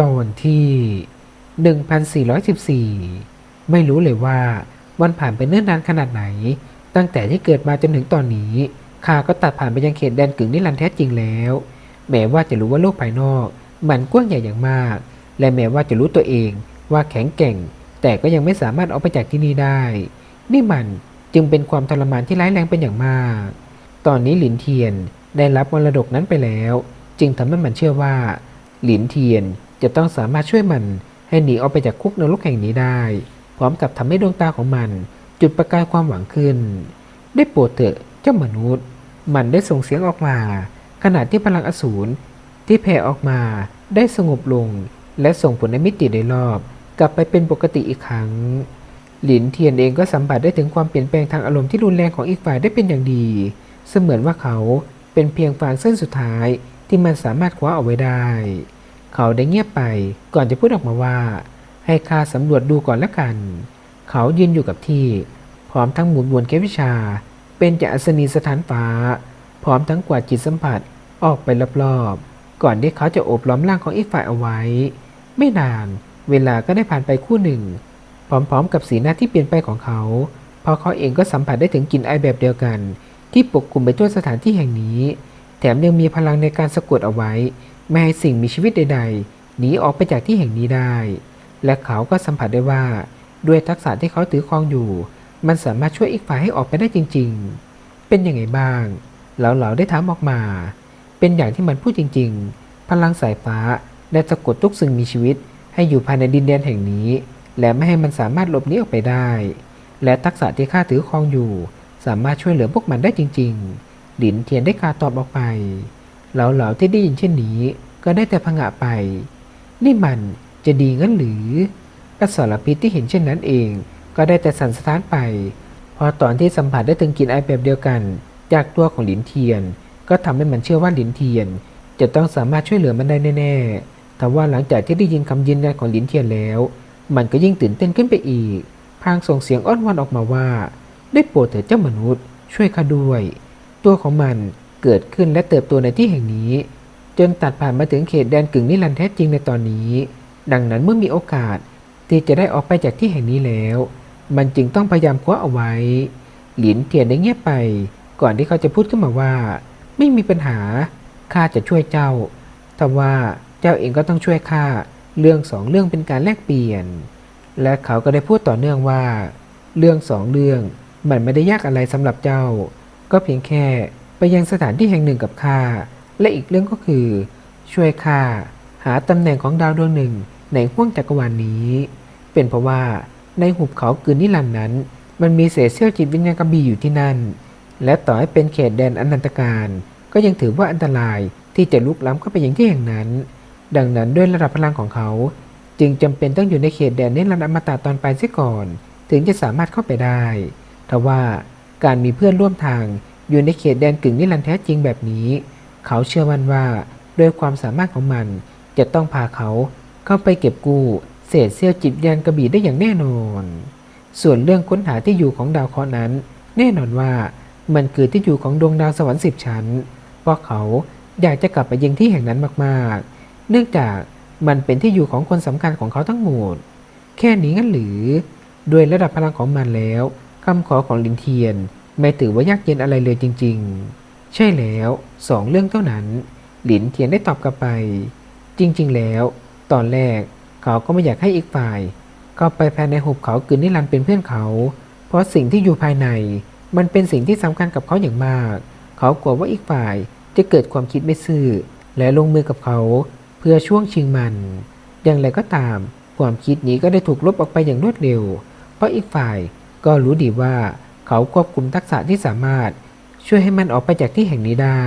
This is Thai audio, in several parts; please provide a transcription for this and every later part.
ตอนที่ 1414 ไม่รู้เลยว่าวันผ่านไปเนิ่นนานขนาดไหน ตั้งแต่ที่เกิดมาจนถึงตอนนี้ข้าก็ตัดผ่านไปยังเขตแดนกึ่งนิรันดร์แท้จริงแล้ว แม้ว่าจะรู้ว่าโลกภายนอก มันกว้างใหญ่อย่างมาก และแม้ว่าจะรู้ตัวเองว่าแข็งแกร่ง แต่ก็ยังไม่สามารถออกไปจากที่นี่ได้ นี่มันจึงเป็นความทรมานที่ร้ายแรงเป็นอย่างมาก ตอนนี้หลินเทียนได้รับมรดกนั้นไปแล้ว จึงทำให้มันเชื่อว่า หลินเทียน จะต้องสามารถช่วยมันให้หนีออกไปจากคุกนรกแห่งนี้ได้ พร้อมกับทำให้ดวงตาของมันจุดประกายความหวังขึ้น ได้โปรดเถอะเจ้ามนุษย์ มันได้ส่งเสียงออกมา ขณะที่พลังอสูรที่แผ่ออกมาได้สงบลง และส่งผลในมิติโดยรอบ กลับไปเป็นปกติอีกครั้ง หลินเทียนเองก็สัมผัสได้ถึงความเปลี่ยนแปลงทางอารมณ์ที่รุนแรงของอีกฝ่ายได้เป็นอย่างดี เสมือนว่าเขาเป็นเพียงฟางเส้นสุดท้ายที่มันสามารถคว้าเอาไว้ได้ เขาได้เงียบไปก่อนจะพูดออกมาว่า ให้ข้าสำรวจดูก่อนละกัน เขายืนอยู่กับที่ พร้อมทั้งหมุนวนเกมวิชา เป็นจะอัศนีสถานฟ้า พร้อมทั้งกวาดจิตสัมผัสออกไปรอบๆ ก่อนที่เขาจะโอบล้อมร่างของอีกฝ่ายเอาไว้ ไม่นานเวลาก็ได้ผ่านไปคู่หนึ่ง พร้อมๆ กับสีหน้าที่เปลี่ยนไปของเขา เพราะเขาเองก็สัมผัสได้ถึงกลิ่นไอแบบเดียวกัน ที่ปกคลุมไปทั่วสถานที่แห่งนี้ แถมยังมีพลังในการสะกดเอาไว้ ไม่ให้สิ่งมีชีวิตใด ๆ หนีออกไปจากที่แห่งนี้ได้ และเขาก็สัมผัสได้ว่าด้วยทักษะที่เขาถือครองอยู่ มันสามารถช่วยอีกฝ่ายให้ออกไปได้จริง ๆ เป็นยังไงบ้าง เหลาๆได้ถามออกมา เป็นอย่างที่มันพูดจริง ๆ พลังสายฟ้าได้สะกดทุกสิ่งมีชีวิต ให้อยู่ภายในดินแดนแห่งนี้ และไม่ให้มันสามารถหลบหนีออกไปได้ และทักษะที่ข้าถือครองอยู่ สามารถช่วยเหลือพวกมันได้จริง ๆ หลินเทียนได้กาตอบออกไป เหลาๆที่ได้ยินเช่นนี้ ก็ได้แต่พงะไป นี่มันจะดีงั้นหรือกระสรพิษที่เห็นเช่นนั้นเอง ก็ได้แต่สั่นสะท้านไป พอตอนที่สัมผัสได้ถึงกลิ่นไอแบบเดียวกัน จากตัวของหลินเทียน ก็ทำให้มันเชื่อว่าหลินเทียน จะต้องสามารถช่วยเหลือมันได้แน่ๆแต่ว่าหลังจากที่ได้ยินคำยืนยันของหลินเทียนแล้ว มันก็ยิ่งตื่นเต้นขึ้นไปอีก พางส่งเสียงอ้อนวอนออกมาว่า ได้โปรดเถิดเจ้ามนุษย์ ช่วยข้าด้วย ตัวของมัน เกิดขึ้นและเติบโตในที่แห่งนี้ จนตัดผ่านมาถึงเขตแดนกึ่งนิรันดร์แท้จริงในตอนนี้ ดังนั้นเมื่อมีโอกาสที่จะได้ออกไปจากที่แห่งนี้แล้ว มันจึงต้องพยายามคว้าเอาไว้ หลินเทียนได้เงียบไป ก่อนที่เขาจะพูดขึ้นมาว่า ไม่มีปัญหาข้าจะช่วยเจ้าแต่ว่าเจ้าเองก็ต้องช่วยข้าเรื่องสองเรื่องเป็นการแลกเปลี่ยน และเขาก็ได้พูดต่อเนื่องว่า เรื่องสองเรื่องมันไม่ได้ยากอะไรสำหรับเจ้า ก็เพียงแค่ ไปยังสถานที่แห่งหนึ่งกับข้า และอีกเรื่องก็คือ ช่วยข้าหาตำแหน่งของดาวดวงหนึ่งในห้วงจักรวาลนนี้ เป็นเพราะว่าในหุบเขากืนนิรันนั้น มันมีเศษเสี้ยวจิตวิญญาณกระบี่อยู่ที่นั่น และต่อให้เป็นเขตแดนอนันตการ ก็ยังถือว่าอันตรายที่จะลุกล้ำเข้าไปยังที่แห่งนั้น ดังนั้นด้วยระดับพลังของเขา จึงจำเป็นต้องอยู่ในเขตแดนนิรันดร์อมตะตอนไปเสียก่อน ถึงจะสามารถเข้าไปได้ทว่าการมีเพื่อนร่วมทาง อยู่ในเขตแดนกึ่งนิรันดร์แท้จริงแบบนี้ เขาเชื่อมั่นว่าด้วยความสามารถของมันจะต้องพาเขาเข้าไปเก็บกู้เศษเสี้ยวจิตวิญาณกระบี่ได้อย่างแน่นอน ส่วนเรื่องค้นหาที่อยู่ของดาวเคราะห์นั้น แน่นอนว่ามันคือที่อยู่ของดวงดาวสวรรค์สิบชั้น เพราะเขาอยากจะกลับไปยังที่แห่งนั้นมากๆ เนื่องจากมันเป็นที่อยู่ของคนสำคัญของเขาทั้งหมด แค่นี้งั้นหรือ ด้วยระดับพลังของมันแล้วคำขอของลินเทียน ไม่ถือว่ายากเย็นอะไรเลยจริง ๆ ใช่แล้วสองเรื่องเท่านั้น หลินเทียนได้ตอบกลับไป จริง ๆ แล้ว ตอนแรกเขาก็ไม่อยากให้อีกฝ่าย เข้าไปภายในหุบเขากืนนิรันดร์เป็นเพื่อนเขา เพราะสิ่งที่อยู่ภายใน มันเป็นสิ่งที่สำคัญกับเขาอย่างมาก เขากลัวว่าอีกฝ่ายจะเกิดความคิดไม่ซื่อ และลงมือกับเขา เพื่อช่วงชิงมัน อย่างไรก็ตาม ความคิดนี้ก็ได้ถูกลบออกไปอย่างรวดเร็ว เพราะอีกฝ่ายก็รู้ดีว่า เขาควบคุมทักษะที่สามารถช่วยให้มันออกไปจากที่แห่งนี้ได้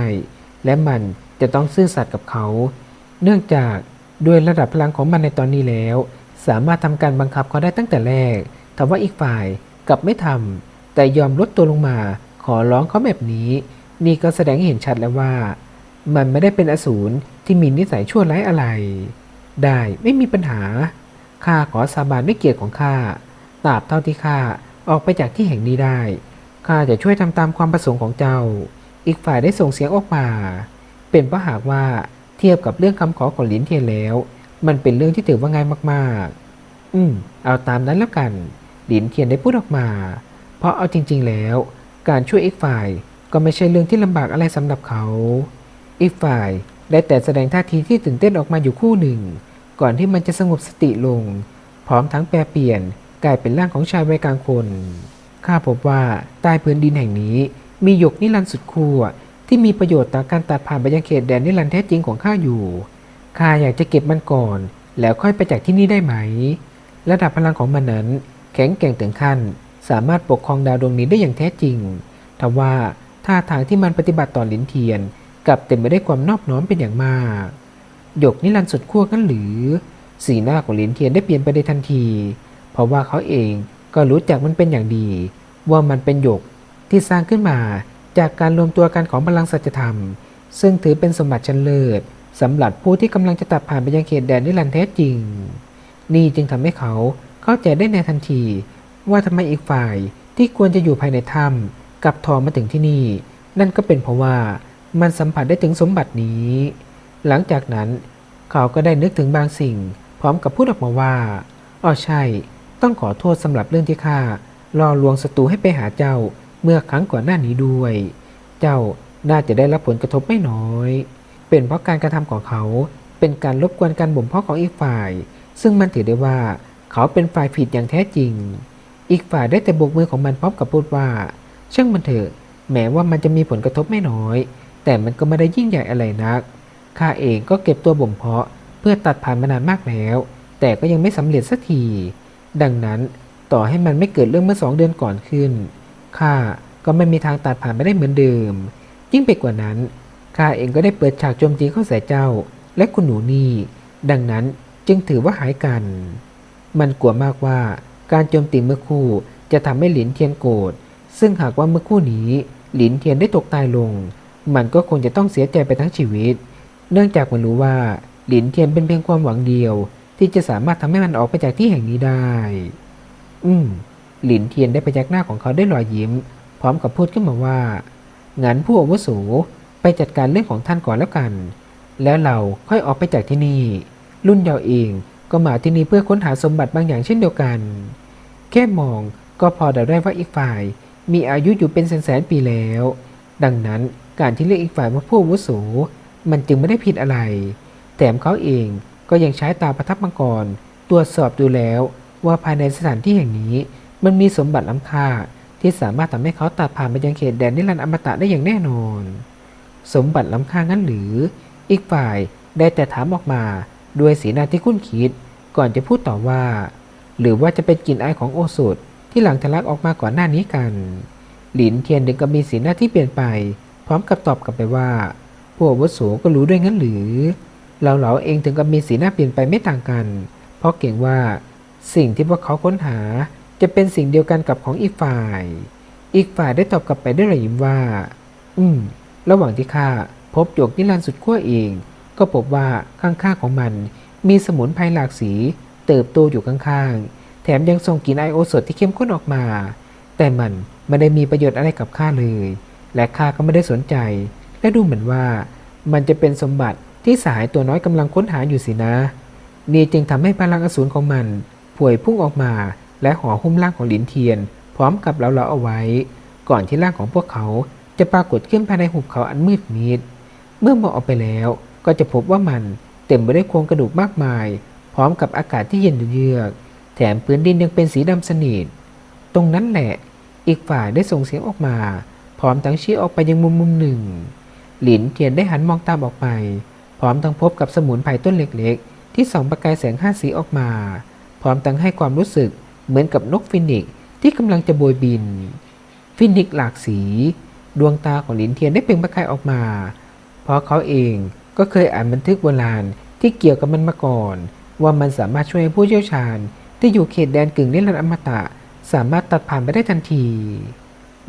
และมันจะต้องซื่อสัตย์กับเขา เนื่องจากด้วยระดับพลังของมันในตอนนี้แล้ว สามารถทำการบังคับเขาได้ตั้งแต่แรกทว่าอีกฝ่ายกลับไม่ทำแต่ยอมลดตัวลงมาขอร้องเขาแบบนี้ นี่ก็แสดงให้เห็นชัดแล้วว่า มันไม่ได้เป็นอสูรที่มีนิสัยชั่วร้ายอะไร ได้ไม่มีปัญหาข้าขอสาบานด้วยเกียรติของข้าตราบเท่าที่ข้า ออกไปจากที่แห่งนี้ได้ ข้าจะช่วยทำตามความประสงค์ของเจ้า อีกฝ่ายได้ส่งเสียงออกมา เป็นเพราะหากว่าเทียบกับเรื่องคำขอของหลินเทียนแล้ว มันเป็นเรื่องที่ถือว่าง่ายมากๆ อืม เอาตามนั้นแล้วกัน หลินเทียนได้พูดออกมา เพราะเอาจริง ๆ แล้ว การช่วยอีกฝ่ายก็ไม่ใช่เรื่องที่ลำบากอะไรสำหรับเขา อีกฝ่ายได้แต่แสดงท่าทีที่ตื่นเต้นออกมาอยู่คู่หนึ่ง ก่อนที่มันจะสงบสติลง พร้อมทั้งแปรเปลี่ยน กลายเป็นร่างของชายวัยกลางคน ข้าพบว่าใต้พื้นดินแห่งนี้ มีหยกนิรันดร์สุดขั้วที่มีประโยชน์ต่อการตัดผ่านไปยังเขตแดนนิรันดร์แท้จริงของข้าอยู่ข้าอยากจะเก็บมันก่อน แล้วค่อยไปจากที่นี่ได้ไหม ระดับพลังของมันนั้น แข็งแกร่งถึงขั้น สามารถปกครองดาวดวงนี้ได้อย่างแท้จริงทว่าท่าทางที่มันปฏิบัติต่อหลินเทียนกลับเต็มไปด้วยความนอบน้อมเป็นอย่างมากหยกนิรันดร์สุดขั้วกันหรือ สีหน้าของหลินเทียนได้เปลี่ยนไปในทันที เพราะว่าเขาเองก็รู้จักมันเป็นอย่างดี ว่ามันเป็นหยกที่สร้างขึ้นมาจากการรวมตัวกันของพลังสัจธรรม ซึ่งถือเป็นสมบัติชั้นเลิศสำหรับผู้ที่กำลังจะตัดผ่านไปยังเขตแดนนิรันดร์แท้จริง นี่จึงทำให้เขาเข้าใจได้ในทันที ว่าทำไมอีกฝ่ายที่ควรจะอยู่ภายในถ้ำกลับทอมาถึงที่นี่ นั่นก็เป็นเพราะว่ามันสัมผัสได้ถึงสมบัตินี้ หลังจากนั้นเขาก็ได้นึกถึงบางสิ่ง พร้อมกับพูดออกมาว่าอ๋อใช่ ต้องขอโทษสำหรับเรื่องที่ข้ารอลวงศัตรูให้ไปหาเจ้าเมื่อครั้งก่อนหน้านี้ด้วย เจ้าน่าจะได้รับผลกระทบไม่น้อย เป็นเพราะการกระทำของเขา เป็นการรบกวนการบ่มเพาะของอีกฝ่าย ซึ่งมันถือได้ว่าเขาเป็นฝ่ายผิดอย่างแท้จริง อีกฝ่ายได้แต่โบกมือของมันพร้อมกับพูดว่า ช่างมันเถอะ แม้ว่ามันจะมีผลกระทบไม่น้อย แต่มันก็ไม่ได้ยิ่งใหญ่อะไรนัก ข้าเองก็เก็บตัวบ่มเพาะเพื่อตัดผ่านมานานมากแล้ว แต่ก็ยังไม่สำเร็จสักที ดังนั้นต่อให้มันไม่เกิดเรื่องเมื่อสองเดือนก่อนขึ้นข้าก็ไม่มีทางตัดผ่านไปได้เหมือนเดิม ยิ่งไปกว่านั้นข้าเองก็ได้เปิดฉากโจมตีเข้าใส่เจ้า และคุณหนูนี่ ดังนั้นจึงถือว่าหายกัน มันกลัวมากว่าการโจมตีเมื่อคู่จะทำให้หลินเทียนโกรธ ซึ่งหากว่าเมื่อคู่นี้ หลินเทียนได้ตกตายลง มันก็คงจะต้องเสียใจไปทั้งชีวิต เนื่องจากมันรู้ว่าหลินเทียนเป็นเพียงความหวังเดียว ที่จะสามารถทำให้มันออกไปจากที่แห่งนี้ได้ อืม หลินเทียนได้ไปยักหน้าของเขาได้วยรอยยิ้ม พร้อมกับพูดขึ้นมาว่า งั้นผู้อาวุโสไปจัดการเรื่องของท่านก่อนแล้วกัน แล้วเราค่อยออกไปจากที่นี่ รุ่นเยาเองก็มาที่นี่เพื่อค้นหาสมบัติบางอย่างเช่นเดียวกัน แค่มองก็พอเดาได้ว่าอีกฝ่าย มีอายุอยู่เป็นแสนๆปีแล้ว ดังนั้นการที่เรียกอีกฝ่ายว่าผู้อาวุโสมันจึงไม่ได้ผิดอะไร แถมเขาเอง ก็ยังใช้ตาประทับมังกร ตรวจสอบดูแล้วว่าภายในสถานที่แห่งนี้ มันมีสมบัติล้ำค่าที่สามารถทำให้เขาตัดผ่านไปยังเขตแดนนิรันดร์อมตะได้อย่างแน่นอน สมบัติล้ำค่างั้นหรือ อีกฝ่ายได้แต่ถามออกมาด้วยสีหน้าที่คุ้นคิด ก่อนจะพูดต่อว่า หรือว่าจะเป็นกลิ่นอายของโอสถที่หลังทะลักออกมาก่อนหน้านี้กัน หลินเทียนดึงก็มีสีหน้าที่เปลี่ยนไป พร้อมกับตอบกลับไปว่า พวกวุโสก็รู้ด้วยงั้นหรือ เราเหลาเองถึงกับมีสีหน้าเปลี่ยนไปไม่ต่างกัน เพราะเก่งว่า สิ่งที่พวกเขาค้นหาจะเป็นสิ่งเดียวกันกับของอีกฝ่าย อีกฝ่ายได้ตอบกลับไปด้วยรอยยิ้มว่า อืม ระหว่างที่ข้าพบหยกนิรันดร์สุดขั้วเอง ก็พบว่าข้างๆของมันมีสมุนไพรหลากสี เติบโตอยู่ข้างๆ แถมยังส่งกลิ่นไอโอสถที่เข้มข้นออกมา แต่มันไม่ได้มีประโยชน์อะไรกับข้าเลย และข้าก็ไม่ได้สนใจ และดูเหมือนว่า มันจะเป็นสมบัติ ที่สหายตัวน้อยกำลังค้นหาอยู่สินะ นี่จึงทำให้พลังอสูรของมันป่วยพุ่งออกมาและห่อหุ้มร่างของหลินเทียน พร้อมกับเหลาๆเอาไว้ ก่อนที่ร่างของพวกเขาจะปรากฏขึ้นภายในหุบเขาอันมืดมิด เมื่อมองออกไปแล้วก็จะพบว่ามันเต็มไปด้วยโครงกระดูกมากมาย พร้อมกับอากาศที่เย็นเยือก แถมพื้นดินยังเป็นสีดำสนิท ตรงนั้นแหละ อีกฝ่ายได้ส่งเสียงออกมา พร้อมทั้งชี้ออกไปยังมุมมุมหนึ่ง หลินเทียนได้หันมองตามออกไป ร้อมทั้งพบกับสมุนไพรต้นเล็กๆ ที่ส่องประกายแสงห้าสีออกมา พร้อมทั้งให้ความรู้สึกเหมือนกับนกฟินิกซ์ที่กำลังจะโบยบิน ฟินิกซ์หลากสี ดวงตาของหลินเทียนได้เปล่งประกายออกมา เพราะเขาเองก็เคยอ่านบันทึกโบราณที่เกี่ยวกับมันมาก่อน ว่ามันสามารถช่วยผู้เชี่ยวชาญ ที่อยู่เขตแดนกึ่งนิรันดร์อมตะ สามารถตัดผ่านไปได้ทันที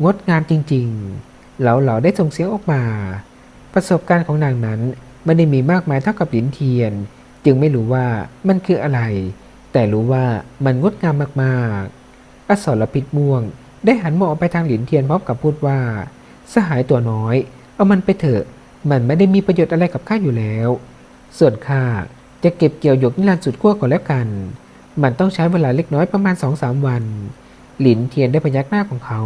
งดงามจริงๆ เหล่าเหลาได้ส่งเสียงออกมา ประสบการณ์ของนางนั้น ไม่ได้มีมากมายเท่ากับหลินเทียน จึงไม่รู้ว่ามันคืออะไร แต่รู้ว่ามันงดงามมากๆ อสรพิษม่วง ได้หันมองออกไปทางหลินเทียนพร้อมกับพูดว่า สหายตัวน้อย เอามันไปเถอะ มันไม่ได้มีประโยชน์อะไรกับข้าอยู่แล้ว ส่วนข้าจะเก็บเกี่ยวหยกนิรันดร์สุดขั้วก่อนแล้วกัน มันต้องใช้เวลาเล็กน้อยประมาณสองสามวัน หลินเทียนได้พยักหน้าของเขา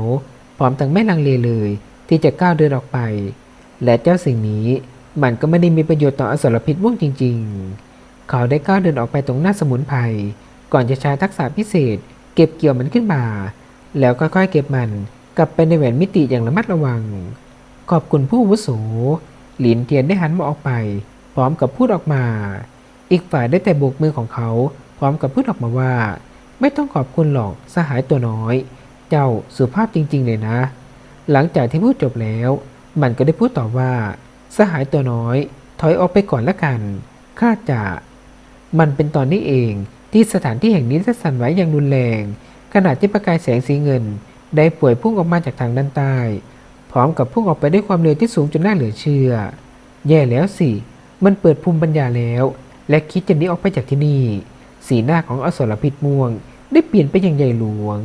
พร้อมทั้งไม่ลังเลเลย ที่จะก้าวเดินออกไป และเจ้าสิ่งนี้ มันก็ไม่ได้มีประโยชน์ต่ออสรพิษม่วงจริง ๆ เขาได้ก้าวเดินออกไปตรงหน้าสมุนไพรก่อนจะใช้ทักษะพิเศษ เก็บเกี่ยวมันขึ้นมา แล้วค่อยๆเก็บมันกลับไปในแหวนมิติอย่างระมัดระวัง ขอบคุณผู้วุโสหลินเทียนได้หันมาออกไป พร้อมกับพูดออกมา อีกฝ่ายได้แต่โบกมือของเขา พร้อมกับพูดออกมาว่า ไม่ต้องขอบคุณหรอกสหายตัวน้อย เจ้าสุภาพจริง ๆ เลยนะ หลังจากที่พูดจบแล้ว มันก็ได้พูดต่อว่า สหายตัวน้อย ถอยออกไปก่อนละกันข้าจะ มันเป็นตอนนี้เองที่สถานที่แห่งนี้จะสั่นไหวอย่างรุนแรง ขณะที่ประกายแสงสีเงิน ได้ป่วยพุ่งออกมาจากทางด้านใต้ พร้อมกับพุ่งออกไปด้วยความเร็วที่สูงจนน่าเหลือเชื่อ แย่แล้วสิ มันเปิดภูมิปัญญาแล้ว และคิดจะหนีออกไปจากที่นี่ สีหน้าของอสรพิษม่วง ได้เปลี่ยนไปอย่างใหญ่หลวง